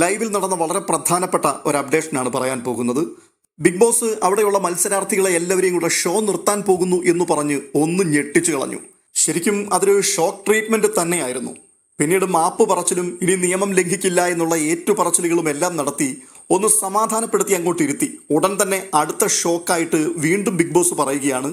ലൈവിൽ നടന്ന വളരെ പ്രധാനപ്പെട്ട ഒരു അപ്ഡേഷനാണ് പറയാൻ പോകുന്നത്. ബിഗ് ബോസ് അവിടെയുള്ള മത്സരാർത്ഥികളെ എല്ലാവരെയും കൂടെ ഷോ നിർത്താൻ പോകുന്നു എന്ന് പറഞ്ഞ് ഒന്ന് ഞെട്ടിച്ചു കളഞ്ഞു. ശരിക്കും അതൊരു ഷോക്ക് ട്രീറ്റ്മെന്റ് തന്നെയായിരുന്നു. പിന്നീട് മാപ്പ് പറച്ചിലും ഇനി നിയമം ലംഘിക്കില്ല എന്നുള്ള ഏറ്റുപറച്ചിലുകളും എല്ലാം നടത്തി ഒന്ന് സമാധാനപ്പെടുത്തി അങ്ങോട്ട് ഇരുത്തി. ഉടൻ തന്നെ അടുത്ത ഷോക്കായിട്ട് വീണ്ടും ബിഗ് ബോസ് പറയുകയാണ്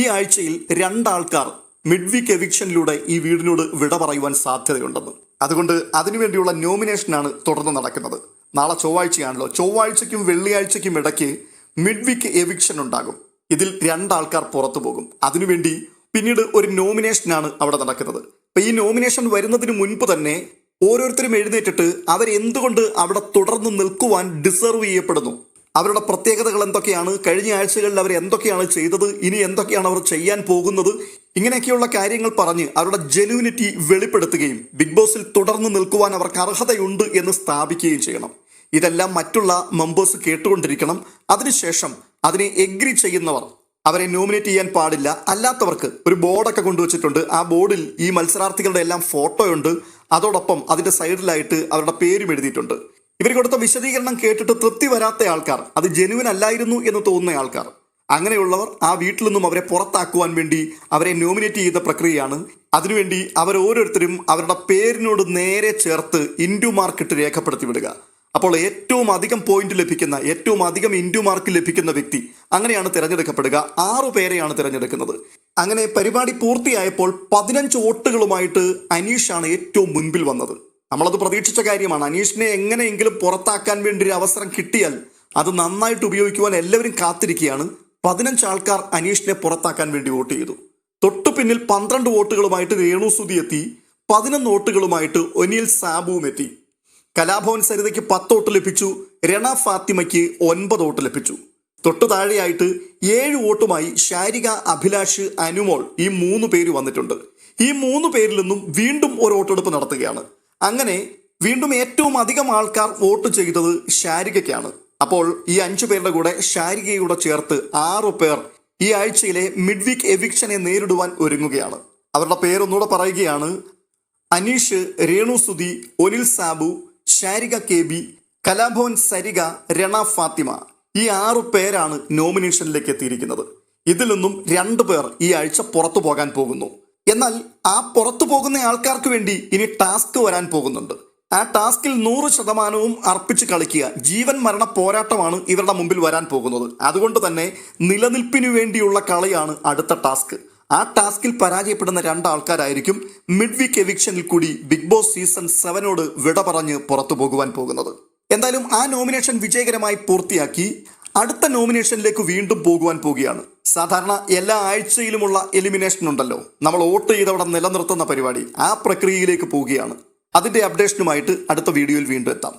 ഈ ആഴ്ചയിൽ രണ്ടാൾക്കാർ മിഡ് വീക്ക് എവിക്ഷനിലൂടെ ഈ വീടിനോട് വിട പറയുവാൻ സാധ്യതയുണ്ടെന്ന്. അതുകൊണ്ട് അതിനുവേണ്ടിയുള്ള നോമിനേഷനാണ് തുടർന്ന് നടക്കുന്നത്. നാളെ ചൊവ്വാഴ്ചയാണല്ലോ. ചൊവ്വാഴ്ചയ്ക്കും വെള്ളിയാഴ്ചയ്ക്കും ഇടയ്ക്ക് മിഡ് വീക്ക് എവിക്ഷൻ ഉണ്ടാകും. ഇതിൽ രണ്ടാൾക്കാർ പുറത്തു പോകും. അതിനുവേണ്ടി പിന്നീട് ഒരു നോമിനേഷനാണ് അവിടെ നടക്കുന്നത്. അപ്പൊ ഈ നോമിനേഷൻ വരുന്നതിന് മുൻപ് തന്നെ ഓരോരുത്തരും എഴുന്നേറ്റിട്ട് അവരെന്തുകൊണ്ട് അവിടെ തുടർന്ന് നിൽക്കുവാൻ ഡിസർവ് ചെയ്യപ്പെടുന്നു? അവരുടെ പ്രത്യേകതകൾ എന്തൊക്കെയാണ്? കഴിഞ്ഞ ആഴ്ചകളിൽ അവർ എന്തൊക്കെയാണ് ചെയ്തത്? ഇനി എന്തൊക്കെയാണ് അവർ ചെയ്യാൻ പോകുന്നത്? ഇങ്ങനെയൊക്കെയുള്ള കാര്യങ്ങൾ പറഞ്ഞ് അവരുടെ ജെനുവിനിറ്റി വെളിപ്പെടുത്തുകയും ബിഗ് ബോസിൽ തുടർന്ന് നിൽക്കുവാൻ അവർക്ക് അർഹതയുണ്ട് എന്ന് സ്ഥാപിക്കുകയും ചെയ്യണം. ഇതെല്ലാം മറ്റുള്ള മെമ്പേഴ്സ് കേട്ടുകൊണ്ടിരിക്കണം. അതിനുശേഷം അതിനെ എഗ്രി ചെയ്യുന്നവർ അവരെ നോമിനേറ്റ് ചെയ്യാൻ പാടില്ല. അല്ലാത്തവർക്ക് ഒരു ബോർഡൊക്കെ കൊണ്ടുവച്ചിട്ടുണ്ട്. ആ ബോർഡിൽ ഈ മത്സരാർത്ഥികളുടെ എല്ലാം ഫോട്ടോയുണ്ട് അതോടൊപ്പം അതിന്റെ സൈഡിലായിട്ട് അവരുടെ പേരും എഴുതിയിട്ടുണ്ട്. ഇവർ കൊടുത്ത വിശദീകരണം കേട്ടിട്ട് തൃപ്തി വരാത്ത ആൾക്കാർ അത് ജെനുവിൻ അല്ലായിരുന്നു എന്ന് തോന്നുന്ന ആൾക്കാർ അങ്ങനെയുള്ളവർ ആ വീട്ടിൽ നിന്നും അവരെ പുറത്താക്കുവാൻ വേണ്ടി അവരെ നോമിനേറ്റ് ചെയ്ത പ്രക്രിയയാണ്. അതിനുവേണ്ടി അവർ ഓരോരുത്തരും അവരുടെ പേരിനോട് നേരെ ചേർത്ത് ഇൻഡു മാർക്കിട്ട് രേഖപ്പെടുത്തി വിടുക. അപ്പോൾ ഏറ്റവും അധികം പോയിന്റ് ലഭിക്കുന്ന ഏറ്റവും അധികം ഇൻഡു മാർക്ക് ലഭിക്കുന്ന വ്യക്തി അങ്ങനെയാണ് തിരഞ്ഞെടുക്കപ്പെടുക. ആറു പേരെയാണ് തിരഞ്ഞെടുക്കുന്നത്. അങ്ങനെ പരിപാടി പൂർത്തിയായപ്പോൾ പതിനഞ്ച് വോട്ടുകളുമായിട്ട് അനീഷാണ് ഏറ്റവും മുൻപിൽ വന്നത്. നമ്മളത് പ്രതീക്ഷിച്ച കാര്യമാണ്. അനീഷിനെ എങ്ങനെയെങ്കിലും പുറത്താക്കാൻ വേണ്ടി ഒരു അവസരം കിട്ടിയാൽ അത് നന്നായിട്ട് ഉപയോഗിക്കുവാൻ എല്ലാവരും കാത്തിരിക്കുകയാണ്. പതിനഞ്ച് ആൾക്കാർ അനീഷിനെ പുറത്താക്കാൻ വേണ്ടി വോട്ട് ചെയ്തു. തൊട്ടു പിന്നിൽ പന്ത്രണ്ട് വോട്ടുകളുമായിട്ട് രേണു സുധി എത്തി പതിനൊന്ന് വോട്ടുകളുമായിട്ട് ഒനിൽ സാബുവും എത്തി. കലാഭവൻ സരിതയ്ക്ക് പത്ത് വോട്ട് ലഭിച്ചു രണ ഫാത്തിമയ്ക്ക് ഒൻപത് വോട്ട് ലഭിച്ചു. തൊട്ടു താഴെയായിട്ട് ഏഴ് വോട്ടുമായി ശാരിക അഭിലാഷ് അനുമോൾ ഈ മൂന്ന് പേര് വന്നിട്ടുണ്ട്. ഈ മൂന്ന് പേരിൽ നിന്നും വീണ്ടും ഒരു വോട്ടെടുപ്പ് നടത്തുകയാണ്. അങ്ങനെ വീണ്ടും ഏറ്റവും അധികം ആൾക്കാർ വോട്ട് ചെയ്തത് ശാരികയ്ക്കാണ്. അപ്പോൾ ഈ അഞ്ചു പേരുടെ കൂടെ ശാരികയുടെ ചേർത്ത് ആറു പേർ ഈ ആഴ്ചയിലെ മിഡ് വീക്ക് എവിക്ഷനെ നേരിടുവാൻ ഒരുങ്ങുകയാണ്. അവരുടെ പേരൊന്നുകൂടെ പറയുകയാണ് അനീഷ് രേണു സുധി ഒനിൽ സാബു ഷാരിക കെ ബി കലാഭവൻ സരിക രണ ഫാത്തിമ ഈ ആറു പേരാണ് നോമിനേഷനിലേക്ക് എത്തിയിരിക്കുന്നത്. ഇതിൽ നിന്നും രണ്ടു പേർ ഈ ആഴ്ച പുറത്തു പോകാൻ പോകുന്നു. എന്നാൽ ആ പുറത്തു പോകുന്ന ആൾക്കാർക്ക് വേണ്ടി ഇനി ടാസ്ക് വരാൻ പോകുന്നുണ്ട്. ആ ടാസ്കിൽ നൂറ് ശതമാനവും അർപ്പിച്ച് കളിക്കുക. ജീവൻ മരണ പോരാട്ടമാണ് ഇവരുടെ മുമ്പിൽ വരാൻ പോകുന്നത്. അതുകൊണ്ട് തന്നെ നിലനിൽപ്പിനു വേണ്ടിയുള്ള കളിയാണ് അടുത്ത ടാസ്ക്. ആ ടാസ്കിൽ പരാജയപ്പെടുന്ന രണ്ടാൾക്കാരായിരിക്കും മിഡ് വീക്ക് എവിക്ഷനിൽ കൂടി ബിഗ് ബോസ് സീസൺ സെവനോട് വിട പറഞ്ഞ് പുറത്തു പോകുവാൻ പോകുന്നത്. എന്തായാലും ആ നോമിനേഷൻ വിജയകരമായി പൂർത്തിയാക്കി അടുത്ത നോമിനേഷനിലേക്ക് വീണ്ടും പോകുവാൻ പോവുകയാണ് സാധാരണ എല്ലാ ആഴ്ചയിലുമുള്ള എലിമിനേഷൻ ഉണ്ടല്ലോ. നമ്മൾ വോട്ട് ചെയ്തവിടെ നിലനിർത്തുന്ന പരിപാടി. ആ പ്രക്രിയയിലേക്ക് പോവുകയാണ് അതിന്റെ അപ്ഡേഷനുമായിട്ട് അടുത്ത വീഡിയോയിൽ വീണ്ടും എത്താം.